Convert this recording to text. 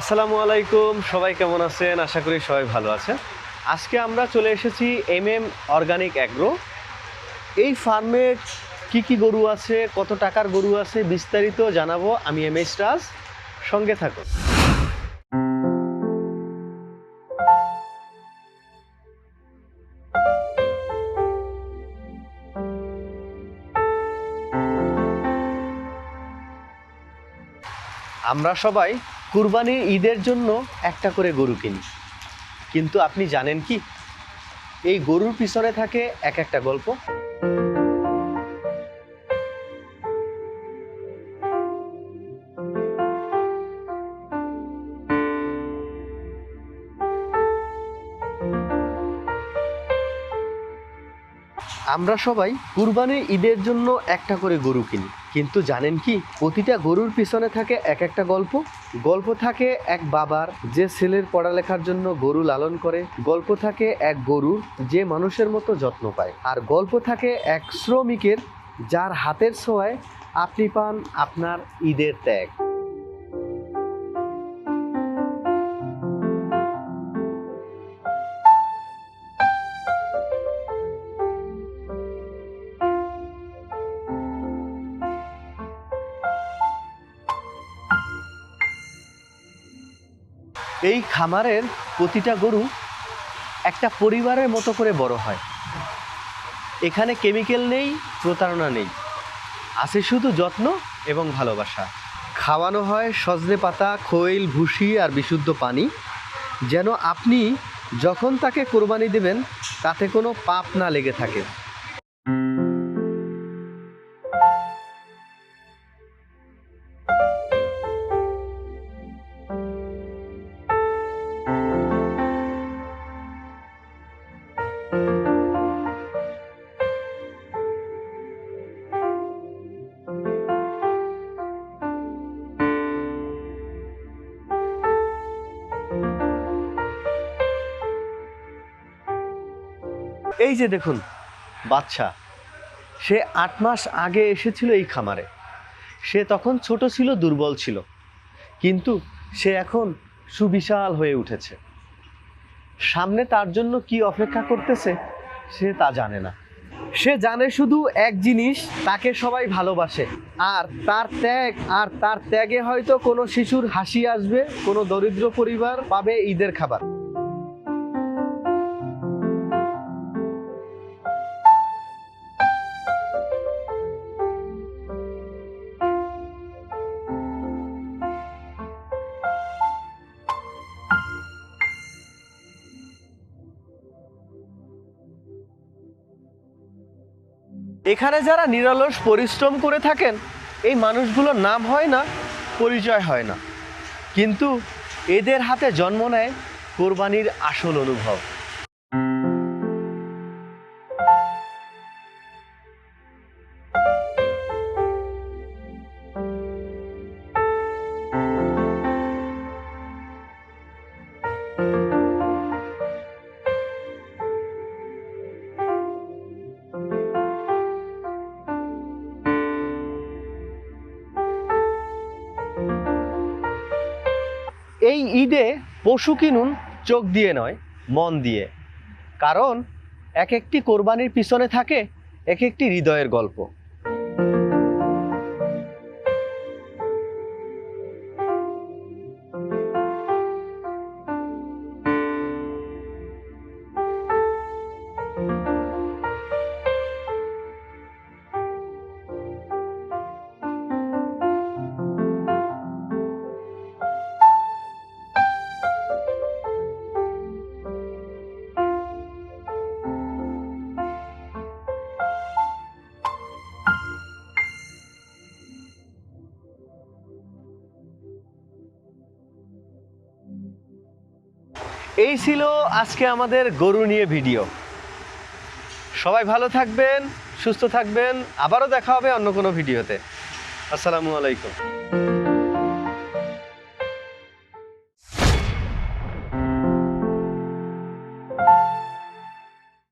আসসালামু আলাইকুম, সবাই কেমন আছেন? আশা করি সবাই ভালো আছেন। আজকে আমরা চলে এসেছি এম এম অর্গানিক অ্যাগ্রো এই ফার্মে কি কি গরু আছে, কত টাকার গরু আছে বিস্তারিত জানাব আমি এম এস রাজ সঙ্গে থাকো আমরা সবাই কুরবানির ঈদের জন্য একটা করে গরু কিনি। কিন্তু আপনি জানেন কি? এই গরুর পিছনে থাকে এক একটা গল্প। আমরা সবাই কুরবানির ঈদের জন্য একটা করে গরু কিনি। কিন্তু জানেন কি, প্রতিটা গরুর পিছনে থাকে এক একটা গল্প। গল্প থাকে এক বাবার যে ছেলের পড়ালেখার জন্য গরু লালন করে। গল্প থাকে এক গরুর যে মানুষের মতো যত্ন পায়। আর গল্প থাকে এক শ্রমিকের যার হাতের ছোঁয়ায় আপনি পান আপনার ঈদের ত্যাগ। এই খামারের প্রতিটা গরু একটা পরিবারের মতো করে বড় হয়। এখানে কেমিক্যাল নেই, প্রতারণা নেই। আছে শুধু যত্ন এবং ভালোবাসা। খাওয়ানো হয় সজনে পাতা খৈল ভুসি আর বিশুদ্ধ পানি। যেন আপনি যখন তাকে কোরবানি দেবেন, তাতে কোনো পাপ না লেগে থাকে। এই যে দেখুন, বাচ্চা, সে আট মাস আগে এসেছিল এই খামারে। সে তখন ছোট ছিল, দুর্বল ছিল, কিন্তু সে এখন সুবিশাল হয়ে উঠেছে। সামনে তার জন্য কি অপেক্ষা করতেছে, সে তা জানে না। সে জানে শুধু এক জিনিস, তাকে সবাই ভালোবাসে, আর তার ত্যাগ, আর তার ত্যাগে হয়তো কোনো শিশুর হাসি আসবে, কোনো দরিদ্র পরিবার পাবে ঈদের খাবার। এখানে যারা নিরলস পরিশ্রম করে থাকেন, এই মানুষগুলোর নাম হয় না, পরিচয় হয় না। কিন্তু এদের হাতে জন্ম নেয় কোরবানির আসল অনুভব। এই ঈদে পশু কিনুন চোখ দিয়ে নয়, মন দিয়ে। কারণ এক একটি কোরবানির পিছনে থাকে এক একটি হৃদয়ের গল্প। এই ছিল আজকে আমাদের গরু নিয়ে ভিডিও। সবাই ভালো থাকবেন, সুস্থ থাকবেন, আবারও দেখা হবে অন্য কোনো ভিডিওতে। আসসালামু আলাইকুম।